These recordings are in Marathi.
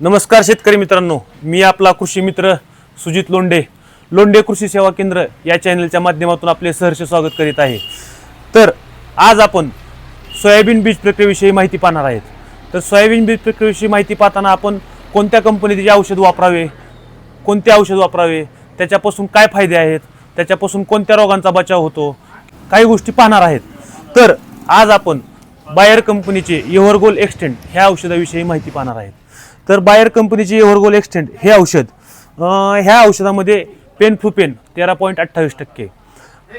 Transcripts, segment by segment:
नमस्कार शेतकरी मित्रांनो मी आपला कृषी मित्र सुजित लोंडे लोंडे कृषी सेवा केंद्र या चॅनलच्या माध्यमातून आपले सहर्ष स्वागत करीत आहे. तर आज आपण सोयाबीन बीज प्रक्रियेविषयी माहिती पाहणार आहेत. तर सोयाबीन बीज प्रक्रियेविषयी माहिती पाहताना आपण कोणत्या कंपनीचे औषध वापरावे कोणते औषध वापरावे त्याच्यापासून काय फायदे आहेत त्याच्यापासून कोणत्या रोगांचा बचाव होतो काही गोष्टी पाहणार आहेत. तर आज आपण बायर कंपनीचे येव्हरगोल एक्सटेंड ह्या औषधाविषयी माहिती पाहणार आहेत. तर बायर कंपनीचे एव्हरगोल एक्सटेंड हे औषध ह्या औषधामध्ये पेन फ्लुपेन तेरा पॉईंट अठ्ठावीस टक्के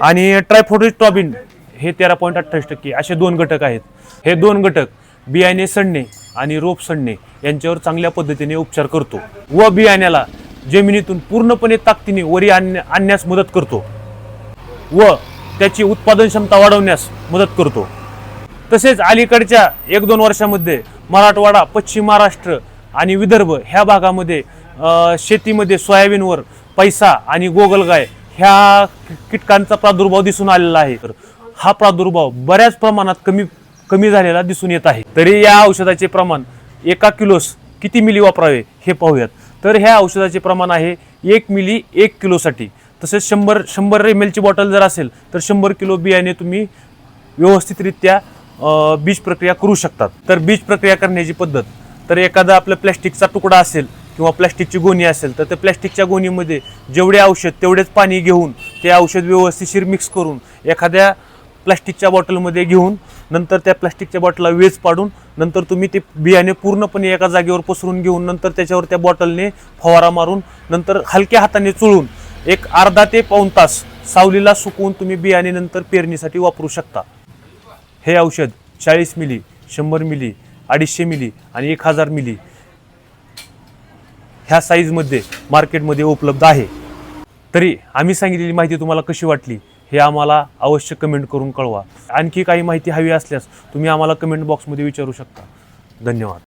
आणि ट्रायफोडिस्टॉबिन हे तेरा पॉईंट अठ्ठावीस टक्के असे दोन घटक आहेत. हे दोन घटक बियाणे सडणे आणि रोप सडणे यांच्यावर चांगल्या पद्धतीने उपचार करतो व बियाण्याला जमिनीतून पूर्णपणे ताकदीने वरी आणण्या आणण्यास मदत करतो व त्याची उत्पादन क्षमता वाढवण्यास मदत करतो. तसेच अलीकडच्या एक दोन वर्षामध्ये मराठवाडा पश्चिम महाराष्ट्र आणि विदर्भ ह्या भागामध्ये शेतीमध्ये सोयाबीनवर पैसा आणि गोगलगाय ह्या कीटकांचा प्रादुर्भाव दिसून आलेला आहे. तर हा प्रादुर्भाव बऱ्याच प्रमाणात कमी कमी झालेला दिसून येत आहे. तरी या औषधाचे प्रमाण एका किलोस किती मिली वापरावे हे पाहूयात. तर ह्या औषधाचे प्रमाण आहे एक मिली एक किलोसाठी. तसेच शंभर शंभर एम एलची बॉटल जर असेल तर शंभर किलो बियाणे तुम्ही व्यवस्थितरित्या बीज प्रक्रिया करू शकतात. तर बीज प्रक्रिया करण्याची पद्धत तर एखादा आपलं प्लॅस्टिकचा तुकडा असेल किंवा प्लॅस्टिकची गोणी असेल तर त्या प्लॅस्टिकच्या गोणीमध्ये जेवढे औषध तेवढेच पाणी घेऊन ते औषध व्यवस्थितशीर मिक्स करून एखाद्या प्लॅस्टिकच्या बॉटलमध्ये घेऊन नंतर त्या प्लॅस्टिकच्या बॉटलला वेज पाडून नंतर तुम्ही ते बियाणे पूर्णपणे एका जागेवर पसरून घेऊन नंतर त्याच्यावर त्या बॉटलने फवारा मारून नंतर हलक्या हाताने चुळून एक अर्धा ते पाऊण तास सावलीला सुकवून तुम्ही बियाणे नंतर पेरणीसाठी वापरू शकता. हे औषध चाळीस मिली शंभर मिली अडीचशे मिली आणि एक हजार मिली ह्या साईजमध्ये मार्केटमध्ये उपलब्ध आहे. तरी आम्ही सांगितलेली माहिती तुम्हाला कशी वाटली हे आम्हाला अवश्य कमेंट करून कळवा. आणखी काही माहिती हवी असल्यास तुम्ही आम्हाला कमेंट बॉक्समध्ये विचारू शकता. धन्यवाद.